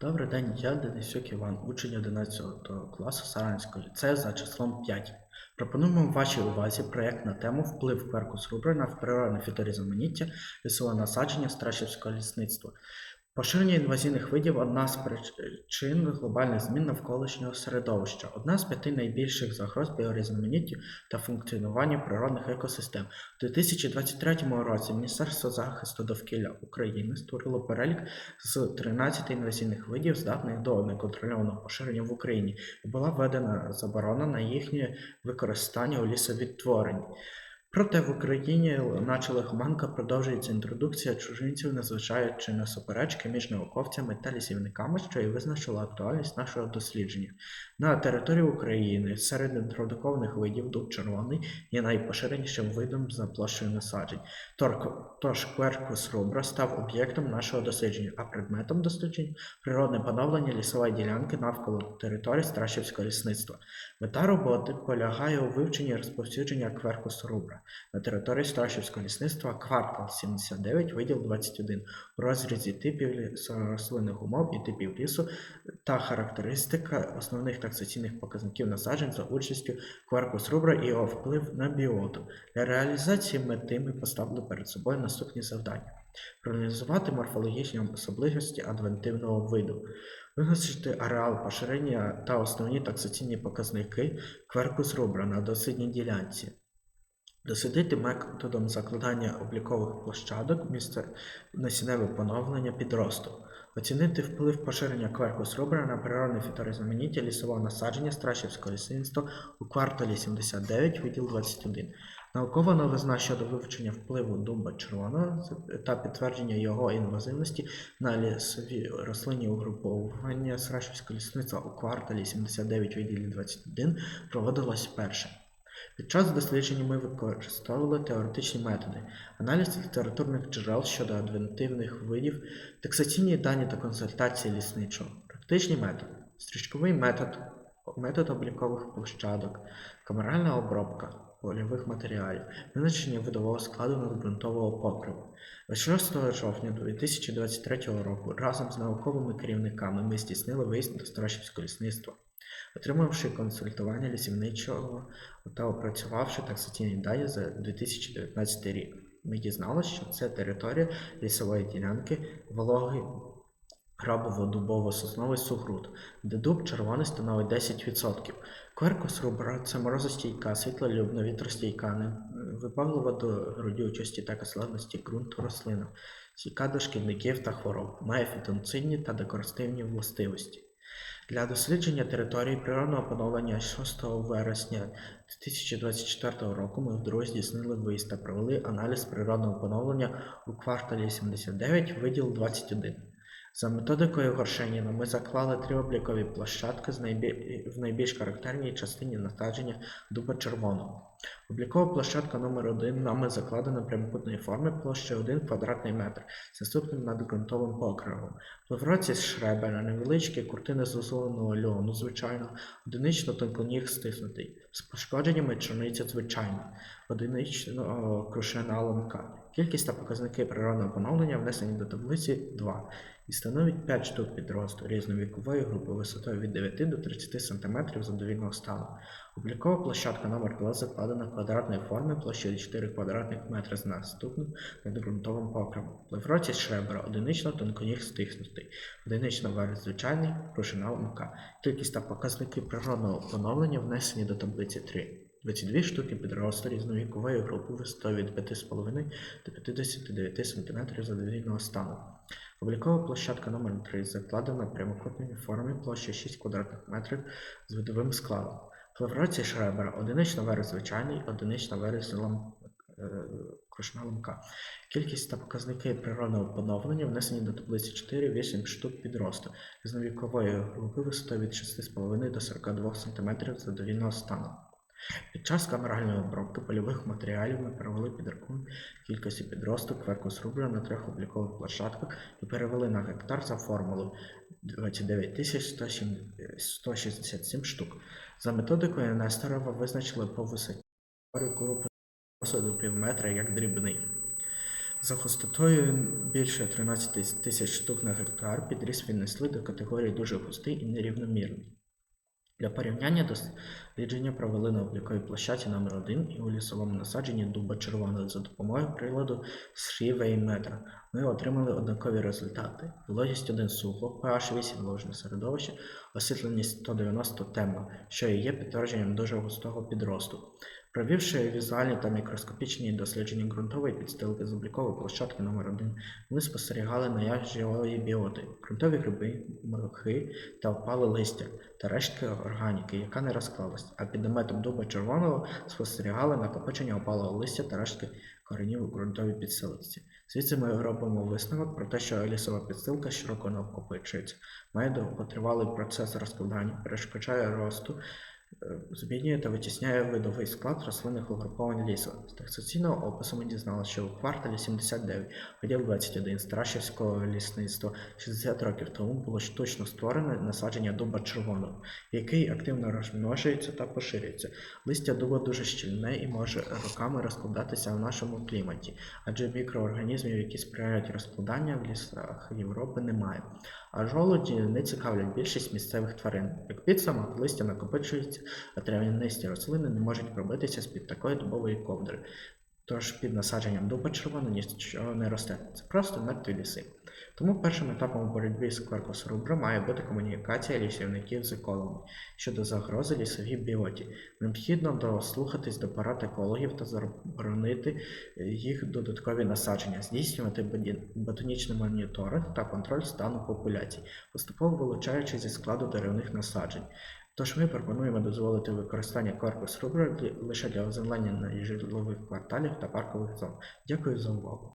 Добрий день, я Денисюк Іван, учень 11 класу Саранського ліцею за числом 5. Пропонуємо вашій увазі проєкт на тему Вплив Перкус Рубрина в природне фіторізоманіття лісового насадження Страшівського лісництва. Поширення інвазійних видів одна з причин глобальних змін навколишнього середовища, одна з п'яти найбільших загроз біорізноманіттю та функціонуванню природних екосистем. У 2023 році Міністерство захисту довкілля України створило перелік з 13 інвазійних видів, здатних до неконтрольованого поширення в Україні, і була введена заборона на їхнє використання у лісовідтворенні. Проте в Україні, наче лихоманка, продовжується інтродукція чужинців, незважаючи на суперечки між науковцями та лісівниками, що і визначило актуальність нашого дослідження. На території України серед інтродукованих видів дуб червоний є найпоширенішим видом за площею насаджень. Тож Кверкус рубра став об'єктом нашого дослідження, а предметом досліджень природне поновлення лісової ділянки навколо території Страшівського лісництва. Мета роботи полягає у вивченні розповсюдження Кверкус рубра на території Страшівського лісництва квартал 79, виділ 21 у розрізі типів лісорослинних умов і типів лісу та характеристика основних таксаційних показників насаджень за участю Кверкус рубра і його вплив на біоту. Для реалізації мети ми поставили перед собою наступні завдання: проаналізувати морфологічні особливості адвентивного виду, визначити ареал поширення та основні таксаційні показники Кверкус рубра на дослідній ділянці. Дослідити методом закладання облікових площадок місце насінневе поновлення підросту, оцінити вплив поширення кверкус рубра на природне фіторізноманіття лісового насадження Страшівського лісництва у кварталі 79, відділ 21. Наукова новизна щодо вивчення впливу дуба червоного та підтвердження його інвазивності на лісові рослинні угруповання Страшівського лісництва у кварталі 79, відділі 21 проводилось вперше. Під час дослідження ми використовували теоретичні методи, аналіз літературних джерел щодо адвентивних видів, таксаційні дані та консультації лісничого, практичні методи, стрічковий метод, метод облікових площадок, камеральна обробка польових матеріалів, визначення видового складу надґрунтового покриву. 26 жовтня 2023 року разом з науковими керівниками ми здійснили виїзд до Старошівського лісництва. Отримавши консультування лісівничого та опрацювавши таксаційні дані за 2019 рік. Ми дізналися, що це територія лісової ділянки вологий грабово-дубово-сосновий сугруд, де дуб червоний становить 10%. Кверкус рубра це морозостійка, світлолюбна, вітростійка, не- до грудючості та кислотності ґрунту рослина, стійка до шкідників та хвороб, має фітонцидні та декоративні властивості. Для дослідження території природного поновлення 6 вересня 2024 року ми вдруге здійснили виїзд та провели аналіз природного поновлення у кварталі 79, виділ 21. За методикою Горшеніна ми заклали три облікові площадки в найбільш характерній частині насадження дуба червоного. Облікова площадка номер 1 нами закладена прямокутної форми площею 1 квадратний метр з наступним надґрунтовим покривом. Плевроці з шребера, невеличкі куртини з озоленого льону, звичайно, одинично тонконіг стиснутий, з пошкодженнями чорниця звичайна, одинично о, крушина ломка. Кількість та показники природного поновлення внесені до таблиці 2 і становить 5 штук підросту різновікової групи висотою від 9 до 30 см задовільного стану. Облікова площадка номер 2 закладена квадратної форми площею 4 квадратних метри з наступним надґрунтовим покривом. Плевроці шребера одинично тонконіг стиснутий, одинично варить звичайний пружина ломка. Кількість та показники природного поновлення внесені до таблиці 3. 22 штуки підросту різновікової групи висотою від 5,5 до 59 см задовільного стану. Облікова площадка номер 3 закладена прямокутній формі площею 6 квадратних метрів з видовим складом. Флевроці шребера одинична верес звичайний, одинична верес лом... е, крушна ломка. Кількість та показники природного поновлення внесені до таблиці 4 8 штук підросту різновікової групи висотою від 6,5 до 42 см задовільного стану. Під час камеральної обробки польових матеріалів ми провели підрахунок кількості підросту кверкус рубля на трьох облікових площадках і перевели на гектар за формулою 29 167 штук. За методикою Несторова визначили по висоті групи посаду пів метра як дрібний. За густотою більше 13 тисяч штук на гектар підріс віднесли до категорії дуже густий і нерівномірний. Для порівняння дослідження провели на обліковій площаці номер 1 і у лісовому насадженні дуба червоного за допомогою приладу Шрівейметра. Ми отримали однакові результати. Вологість 1 сухо, pH 8 вложне середовище, освітленість 190 тема, що і є підтвердженням дуже густого підросту. Провівши візуальні та мікроскопічні дослідження ґрунтової підстилки з облікової площадки номер 1 ми спостерігали наявність живої біоти, ґрунтові гриби, мохи та опали листя та рештки органіки, яка не розклалась, а під наметом дуба червоного спостерігали накопичення опалого листя та рештки коренів у ґрунтовій підстилці. Звідси ми робимо висновок про те, що лісова підстилка широко накопичується, має довготривалий процес розкладання, перешкоджає росту, змінює та витісняє видовий склад рослинних угруповань лісу. З текстаційного опису ми дізналися, що у кварталі 79, поділ 21 Старашівського лісництва 60 років тому було штучно створене насадження дуба червоного, який активно розмножується та поширюється. Листя дуба дуже щільне і може роками розкладатися в нашому кліматі, адже мікроорганізмів, які сприяють розкладанню в лісах Європи, немає. А жолуді не цікавлять більшість місцевих тварин. Як підсумок, листя накопичується, а трав'янисті рослини не можуть пробитися з-під такої дубової ковдри. Тож під насадженням дуба червоного нічого не росте. Це просто мертві ліси. Тому першим етапом у боротьбі з кваркосрубра має бути комунікація лісівників з екологами щодо загрози лісовій біоті. Необхідно дослухатись до порад екологів та заборонити е, їх додаткові насадження, здійснювати ботанічний моніторинг та контроль стану популяцій, поступово вилучаючи зі складу деревних насаджень. Тож ми пропонуємо дозволити використання корпус рубри лише для озеленення житлових кварталів та паркових зон. Дякую за увагу.